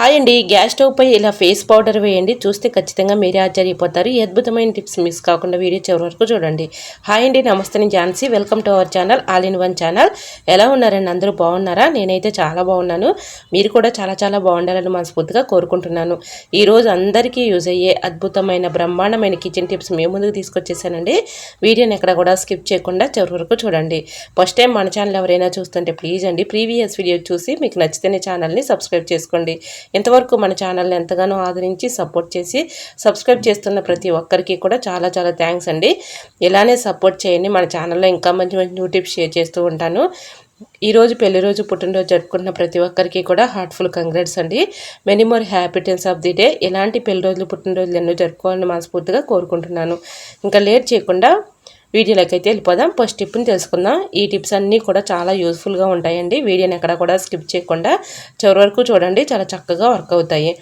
Hi అండి. Gas stove పై ఇలా face powder వేయండి. చూస్తే ఖచ్చితంగా మీరే ఆశ్చర్యపోతారు. ఈ అద్భుతమైన టిప్స్ మిస్ కాకుండా వీడియో చివరి వరకు చూడండి. హాయ్ అండి. నమస్తే నేను Jhansi. Welcome to our channel all in one channel. ఎలా ఉన్నారండి? అందరూ బాగున్నారా? నేనైతే చాలా బాగున్నాను. మీరు కూడా చాలా చాలా బాగుండాలని మనస్ఫూర్తిగా కోరుకుంటున్నాను. ఈరోజు అందరికీ యూజ్ అయ్యే అద్భుతమైన బ్రహ్మాండమైన కిచెన్ టిప్స్ మేము ముందుకు తీసుకొచ్చేసానండి. వీడియోని ఎక్కడ కూడా స్కిప్ చేయకుండా చివరి వరకు చూడండి. ఫస్ట్ టైం మన ఛానల్ ఎవరైనా చూస్తుంటే ప్లీజ్ అండి ప్రీవియస్ వీడియో చూసి మీకు నచ్చితేనే ఛానల్ని సబ్స్క్రైబ్ చేసుకోండి. ఇంతవరకు మన ఛానల్ని ఎంతగానో ఆదరించి సపోర్ట్ చేసి సబ్స్క్రైబ్ చేస్తున్న ప్రతి ఒక్కరికి కూడా చాలా చాలా థ్యాంక్స్ అండి. ఇలానే సపోర్ట్ చేయండి. మన ఛానల్లో ఇంకా మంచి మంచి న్యూ టిప్స్ షేర్ చేస్తూ ఉంటాను. ఈరోజు పెళ్ళి రోజు పుట్టినరోజు జరుపుకున్న ప్రతి ఒక్కరికి కూడా హార్ట్ఫుల్ కంగ్రాట్స్ అండి. Many more happy returns of the day ఇలాంటి పెళ్ళి రోజులు పుట్టినరోజులు ఎన్నో జరుపుకోవాలని మనస్ఫూర్తిగా కోరుకుంటున్నాను. ఇంకా లేట్ చేయకుండా వీడియోలోకి అయితే వెళ్ళిపోదాం ఫస్ట్ టిప్ని తెలుసుకుందాం. ఈ టిప్స్ అన్నీ కూడా చాలా యూస్ఫుల్గా ఉంటాయండి. వీడియోని ఎక్కడ కూడా స్కిప్ చేయకుండా చివరి వరకు చూడండి. చాలా చక్కగా వర్క్ అవుతాయి.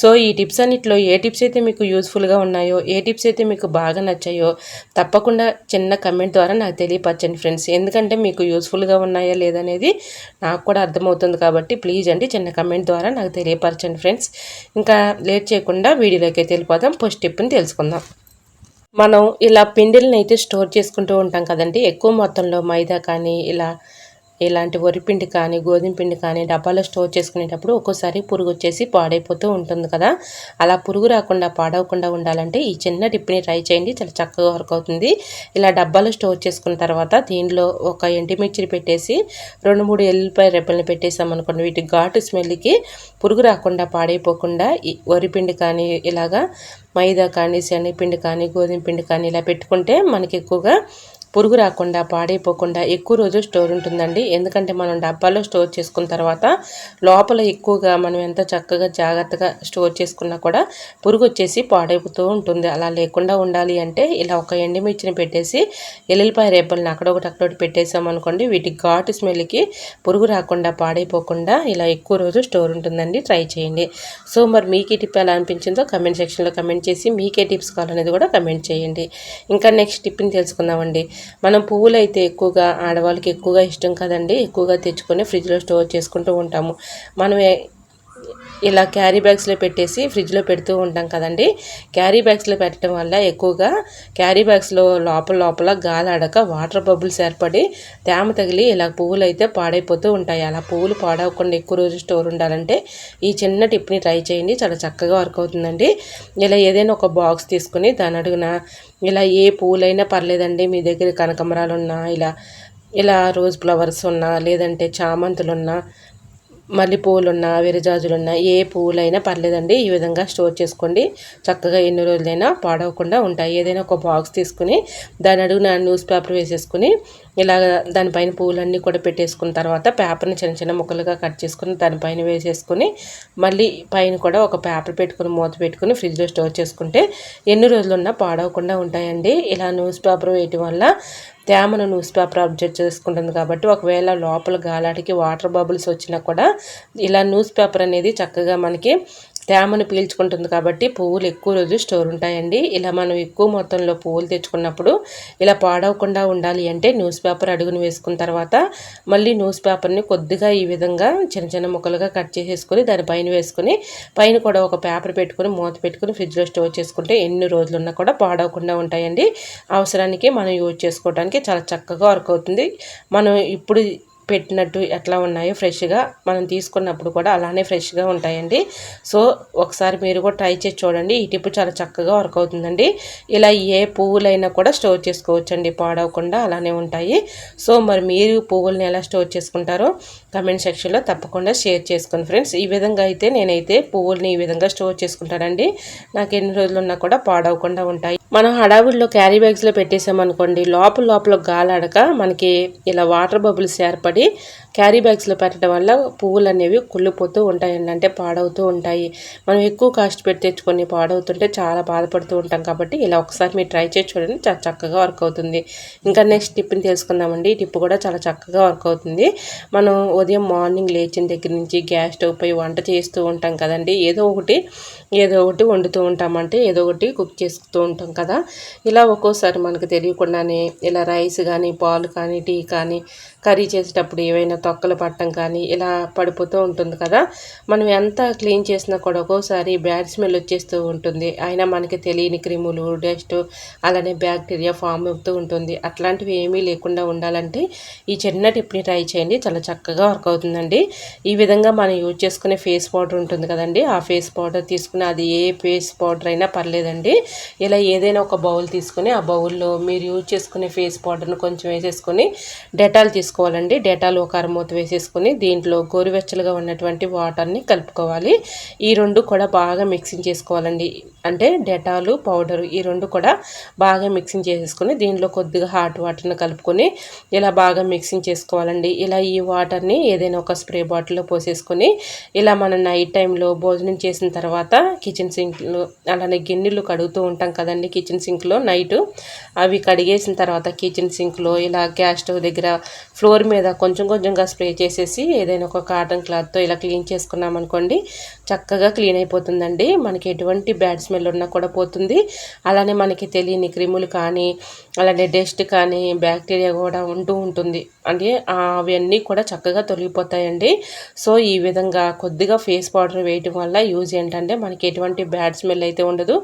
సో ఈ టిప్స్ అన్నిట్లో ఏ టిప్స్ అయితే మీకు యూస్ఫుల్గా ఉన్నాయో ఏ టిప్స్ అయితే మీకు బాగా నచ్చాయో తప్పకుండా చిన్న కమెంట్ ద్వారా నాకు తెలియపరచండి ఫ్రెండ్స్ ఎందుకంటే మీకు యూస్ఫుల్గా ఉన్నాయా లేదనేది నాకు కూడా అర్థమవుతుంది కాబట్టి ప్లీజ్ అండి చిన్న కమెంట్ ద్వారా నాకు తెలియపరచండి ఫ్రెండ్స్ ఇంకా లేట్ చేయకుండా వీడియోలోకి అయితే వెళ్ళిపోదాం ఫస్ట్ టిప్ని తెలుసుకుందాం. మనం ఇలా పిండిల్ని అయితే స్టోర్ చేసుకుంటూ ఉంటాం కదండి. ఎక్కువ మొత్తంలో మైదా కానీ ఇలా ఇలాంటి వరిపిండి కానీ గోధుమ పిండి కానీ డబ్బాలో స్టోర్ చేసుకునేటప్పుడు ఒక్కోసారి పురుగు వచ్చేసి పాడైపోతూ ఉంటుంది కదా. అలా పురుగు రాకుండా పాడవకుండా ఉండాలంటే ఈ చిన్న టిప్ని ట్రై చేయండి. చాలా చక్కగా వర్క్ అవుతుంది. ఇలా డబ్బాలో స్టోర్ చేసుకున్న తర్వాత దీనిలో ఒక ఎండిమిర్చిని పెట్టేసి రెండు మూడు ఎల్లిపాయ రెబ్బల్ని పెట్టేసాం అనుకోండి. వీటి ఘాటు స్మెల్కి పురుగు రాకుండా పాడైపోకుండా వరిపిండి కానీ ఇలాగా మైదా కానీ శనగపిండి కానీ గోధుమ పిండి కానీ ఇలా పెట్టుకుంటే మనకి ఎక్కువగా పురుగు రాకుండా పాడైపోకుండా ఎక్కువ రోజు స్టోర్ ఉంటుందండి. ఎందుకంటే మనం డబ్బాలో స్టోర్ చేసుకున్న తర్వాత లోపల ఎక్కువగా మనం ఎంత చక్కగా జాగ్రత్తగా స్టోర్ చేసుకున్నా కూడా పురుగు వచ్చేసి పాడైపోతూ ఉంటుంది. అలా లేకుండా ఉండాలి అంటే ఇలా ఒక ఎండిమిర్చిని పెట్టేసి ఎల్లిపాయ రేపల్ని అక్కడొకటి అక్కడొకటి పెట్టేసామనుకోండి వీటి ఘాటు స్మెల్కి పురుగు రాకుండా పాడైపోకుండా ఇలా ఎక్కువ రోజు స్టోర్ ఉంటుందండి. ట్రై చేయండి. సో మరి మీకు ఈ టిప్ ఎలా అనిపించిందో కమెంట్ సెక్షన్లో కమెంట్ చేసి మీకే టిప్స్ కావాలనేది కూడా కమెంట్ చేయండి. ఇంకా నెక్స్ట్ టిప్ని తెలుసుకుందామండి. మనం పువ్వులు అయితే ఎక్కువగా ఆడవాళ్ళకి ఎక్కువగా ఇష్టం కదండి. ఎక్కువగా తెచ్చుకొని ఫ్రిడ్జ్లో స్టోర్ చేసుకుంటూ ఉంటాము. మనం ఇలా క్యారీ బ్యాగ్స్లో పెట్టేసి ఫ్రిడ్జ్లో పెడుతూ ఉంటాం కదండి. క్యారీ బ్యాగ్స్లో పెట్టడం వల్ల ఎక్కువగా క్యారీ బ్యాగ్స్లో లోపల లోపల గాలి వాటర్ బబుల్స్ ఏర్పడి తేమ తగిలి ఇలా పువ్వులు అయితే పాడైపోతూ ఉంటాయి. అలా పువ్వులు పాడవకుండా ఎక్కువ రోజు స్టోర్ ఉండాలంటే ఈ చిన్న టిప్ని ట్రై చేయండి. చాలా చక్కగా వర్క్ అవుతుందండి. ఇలా ఏదైనా ఒక బాక్స్ తీసుకుని దాని అడుగున ఇలా ఏ పువ్వులైనా పర్లేదండి. మీ దగ్గర కనకమరాలు ఉన్నా ఇలా ఇలా రోజ్ ఫ్లవర్స్ ఉన్నా లేదంటే చామంతులు ఉన్నా మల్లెపూలున్నా విరజాజులున్నా ఏ పువ్వులైనా పర్లేదండి. ఈ విధంగా స్టోర్ చేసుకోండి. చక్కగా ఎన్ని రోజులైనా పాడవకుండా ఉంటాయి. ఏదైనా ఒక బాక్స్ తీసుకుని దాని అడుగున న్యూస్ పేపర్ వేసేసుకుని ఇలాగ దానిపైన పూలన్నీ కూడా పెట్టేసుకున్న తర్వాత పేపర్ని చిన్న చిన్న ముక్కలుగా కట్ చేసుకుని దానిపైన వేసేసుకుని మళ్ళీ పైన కూడా ఒక పేపర్ పెట్టుకుని మూత పెట్టుకుని ఫ్రిడ్జ్లో స్టోర్ చేసుకుంటే ఎన్ని రోజులున్నా పాడవకుండా ఉంటాయండి. ఇలా న్యూస్ పేపర్ వేయటం వల్ల తేమను న్యూస్ పేపర్ అబ్జర్వ్ చేసుకుంటుంది కాబట్టి ఒకవేళ లోపల గాలాడికి వాటర్ బబుల్స్ వచ్చినా కూడా ఇలా న్యూస్ పేపర్ అనేది చక్కగా మనకి తేమను పీల్చుకుంటుంది కాబట్టి పువ్వులు ఎక్కువ రోజు స్టోర్ ఉంటాయండి. ఇలా మనం ఎక్కువ మొత్తంలో పువ్వులు తెచ్చుకున్నప్పుడు ఇలా పాడవకుండా ఉండాలి అంటే న్యూస్ పేపర్ అడుగును వేసుకున్న తర్వాత మళ్ళీ న్యూస్ పేపర్ని కొద్దిగా ఈ విధంగా చిన్న చిన్న ముక్కలుగా కట్ చేసేసుకొని దానిపైన వేసుకొని పైన కూడా ఒక పేపర్ పెట్టుకుని మూత పెట్టుకుని ఫ్రిడ్జ్లో స్టోర్ చేసుకుంటే ఎన్ని రోజులున్నా కూడా పాడవకుండా ఉంటాయండి. అవసరానికి మనం యూజ్ చేసుకోవడానికి చాలా చక్కగా వర్క్ అవుతుంది. మనం ఇప్పుడు పెట్టినట్టు ఎట్లా ఉన్నాయో ఫ్రెష్గా మనం తీసుకున్నప్పుడు కూడా అలానే ఫ్రెష్గా ఉంటాయండి. సో ఒకసారి మీరు కూడా ట్రై చేసి చూడండి. ఈ టిప్ చాలా చక్కగా వర్క్ అవుతుందండి. ఇలా ఏ పువ్వులైనా కూడా స్టోర్ చేసుకోవచ్చండి. పాడవకుండా అలానే ఉంటాయి. సో మరి మీరు పువ్వుల్ని ఎలా స్టోర్ చేసుకుంటారో కమెంట్ సెక్షన్లో తప్పకుండా షేర్ చేసుకోండి ఫ్రెండ్స్. ఈ విధంగా అయితే నేనైతే పువ్వుల్ని ఈ విధంగా స్టోర్ చేసుకుంటానండి. నాకు ఎన్ని రోజులు ఉన్నా కూడా పాడవకుండా ఉంటాయి. మనం హడావుడిలో క్యారీ బ్యాగ్స్లో పెట్టేసామనుకోండి లోపల లోపల గాలాడక మనకి ఇలా వాటర్ బబుల్స్ ఏర్పడి క్యారీ బ్యాగ్స్లో పెట్టడం వల్ల పువ్వులు అనేవి కుళ్ళిపోతూ ఉంటాయండి అంటే పాడవుతూ ఉంటాయి. మనం ఎక్కువ కాస్ట్ పెట్టి తెచ్చుకొని పాడవుతుంటే చాలా బాధపడుతూ ఉంటాం కాబట్టి ఇలా ఒకసారి మీరు ట్రై చేసి చూడండి చాలా చక్కగా వర్క్ అవుతుంది. ఇంకా నెక్స్ట్ టిప్ని తెలుసుకుందామండి ఈ టిప్ కూడా చాలా చక్కగా వర్క్ అవుతుంది. మనం ఉదయం మార్నింగ్ లేచిన దగ్గర నుంచి గ్యాస్ స్టవ్ పై వంట చేస్తూ ఉంటాం కదండి ఏదో ఒకటి ఏదో ఒకటి వండుతూ ఉంటామంటే ఏదో ఒకటి కుక్ చేస్తూ ఉంటాం కదా. కదా? ఇలా ఒక్కోసారి మనకు తెలియకుండానే ఇలా రైస్ కానీ పాలు కానీ టీ కానీ కర్రీ చేసేటప్పుడు ఏవైనా తొక్కలు పట్టడం కానీ ఇలా పడిపోతూ ఉంటుంది కదా? మనం ఎంత క్లీన్ చేసినా కూడా ఒక్కోసారి బ్యాడ్ స్మెల్ వచ్చేస్తూ ఉంటుంది. అయినా మనకి తెలియని క్రిములు డస్ట్ అలానే బ్యాక్టీరియా ఫామ్ అవుతూ ఉంటుంది. అట్లాంటివి ఏమీ లేకుండా ఉండాలంటే ఈ చిన్న టిప్ని ట్రై చేయండి. చాలా చక్కగా వర్క్ అవుతుందండి. ఈ విధంగా మనం యూజ్ చేసుకునే ఫేస్ పౌడర్ ఉంటుంది కదండి. ఆ ఫేస్ పౌడర్ తీసుకుని అది ఏ ఫేస్ పౌడర్ అయినా పర్లేదండి. ఇలా ఏదైనా ఏదైనా ఒక బౌల్ తీసుకుని ఆ బౌల్లో మీరు యూజ్ చేసుకునే ఫేస్ పౌడర్ను కొంచెం వేసేసుకొని డెటాల్ తీసుకోవాలండి. డెటాల్ ఒక అరమూత వేసేసుకొని దీంట్లో గోరువెచ్చలుగా ఉన్నటువంటి వాటర్ని కలుపుకోవాలి. ఈ రెండు కూడా బాగా మిక్సింగ్ చేసుకోవాలండి. అంటే డెటాలు పౌడరు ఈ రెండు కూడా బాగా మిక్సింగ్ చేసేసుకుని దీనిలో కొద్దిగా హాట్ వాటర్ని కలుపుకొని ఇలా బాగా మిక్సింగ్ చేసుకోవాలండి. ఇలా ఈ వాటర్ని ఏదైనా ఒక స్ప్రే బాటిల్లో పోసేసుకొని ఇలా మనం నైట్ టైంలో భోజనం చేసిన తర్వాత కిచెన్ సింక్లు అలానే గిన్నెలు కడుగుతూ ఉంటాం కదండి. కిచెన్ సింక్లో నైట్ అవి కడిగేసిన తర్వాత కిచెన్ సింక్లో ఇలా గ్యాస్ స్టవ్ దగ్గర ఫ్లోర్ మీద కొంచెం కొంచెంగా స్ప్రే చేసేసి ఏదైనా ఒక కాటన్ క్లాత్తో ఇలా క్లీన్ చేసుకున్నాం అనుకోండి చక్కగా క్లీన్ అయిపోతుందండి. మనకి ఎటువంటి బ్యాడ్ స్మెల్ ఉన్నా కూడా పోతుంది. అలానే మనకి తెలియని క్రిములు కానీ అలానే డస్ట్ కానీ బ్యాక్టీరియా కూడా ఉంటూ ఉంటుంది. అంటే అవన్నీ కూడా చక్కగా తొలగిపోతాయండి. సో ఈ విధంగా కొద్దిగా ఫేస్ పౌడర్ వేయటం వల్ల యూజ్ ఏంటంటే మనకి ఎటువంటి బ్యాడ్ స్మెల్ అయితే ఉండదు.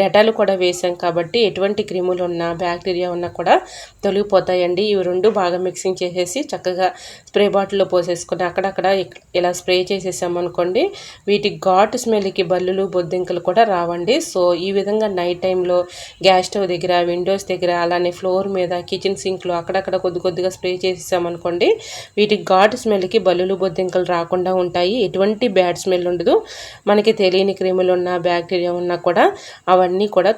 డెటాలు కూడా వేసాం కాబట్టి ఎటువంటి క్రిములు ఉన్నా బ్యాక్టీరియా ఉన్నా కూడా తొలగిపోతాయండి. ఇవి రెండు బాగా మిక్సింగ్ చేసేసి చక్కగా స్ప్రే బాటిల్లో పోసేసుకుని అక్కడక్కడ ఇలా స్ప్రే చేసేసామనుకోండి వీటి ఘాట్ స్మెల్కి బల్లులు బొద్దింకలు కూడా రావండి. సో ఈ విధంగా నైట్ టైంలో గ్యాస్ స్టవ్ దగ్గర విండోస్ దగ్గర అలానే ఫ్లోర్ మీద కిచెన్ సింక్లో అక్కడక్కడ కొద్ది కొద్దిగా స్ప్రే చేసేసామనుకోండి వీటి ఘాట్ స్మెల్కి బల్లులు బొద్దింకలు రాకుండా ఉంటాయి. ఎటువంటి బ్యాడ్ స్మెల్ ఉండదు. మనకి తెలియని క్రిములు ఉన్నా బ్యాక్టీరియా ఉన్నా కూడా అవన్నీ కూడా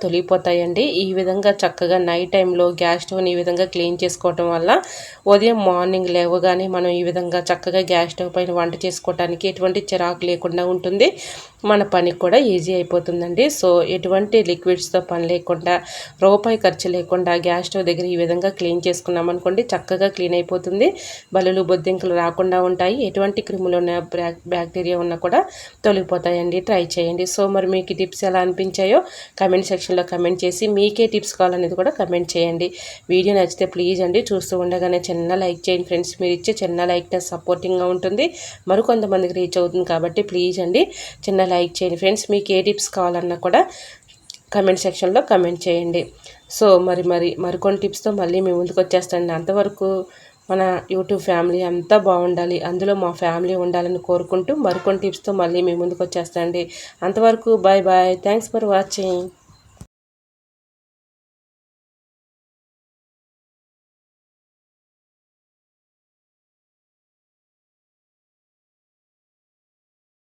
తొలిగిపోతాయండి ఈ విధంగా చక్కగా నైట్ టైంలో గ్యాస్ స్టవ్ని ఈ విధంగా క్లీన్ చేసుకోవటం వల్ల ఉదయం మార్నింగ్ లేవగానే మనం ఈ విధంగా చక్కగా గ్యాస్ స్టవ్ పైన వంట చేసుకోవడానికి ఎటువంటి చిరాకు లేకుండా ఉంటుంది. మన పని కూడా ఈజీ అయిపోతుందండి. సో ఎటువంటి లిక్విడ్స్తో పని లేకుండా రూపాయి ఖర్చు లేకుండా గ్యాస్ స్టవ్ దగ్గర ఈ విధంగా క్లీన్ చేసుకున్నాం అనుకోండి చక్కగా క్లీన్ అయిపోతుంది. బలులు బొద్దింకలు రాకుండా ఉంటాయి. ఎటువంటి క్రిములు ఉన్న బ్యాక్టీరియా ఉన్నా కూడా తొలగిపోతాయండి. ట్రై చేయండి. సో మరి మీకు టిప్స్ ఎలా అనిపించాయో కమెంట్ సెక్షన్లో కమెంట్ చేసి మీకే టిప్స్ కావాలనేది కూడా కమెంట్ చేయండి. వీడియో నచ్చితే ప్లీజ్ అండి. చూస్తూ ఉండగానే చిన్న లైక్ చేయండి ఫ్రెండ్స్. మీరు ఇచ్చే చిన్న లైక్నెస్ సపోర్టింగ్గా ఉంటుంది. మరికొంతమందికి రీచ్ అవుతుంది కాబట్టి ప్లీజ్ అండి. చిన్న లైక్ చేయండి. ఫ్రెండ్స్ మీకు ఏ టిప్స్ కావాలన్నా కూడా కమెంట్ సెక్షన్లో కమెంట్ చేయండి. సో మరి మరి మరికొన్ని టిప్స్తో మళ్ళీ మీ ముందుకు వచ్చేస్తాండి అంతవరకు మన యూట్యూబ్ ఫ్యామిలీ అంతా బాగుండాలి. అందులో మా ఫ్యామిలీ ఉండాలని కోరుకుంటూ మరికొన్ని టిప్స్తో మళ్ళీ మీ ముందుకు వచ్చేస్తాండి అంతవరకు bye bye thanks for watching.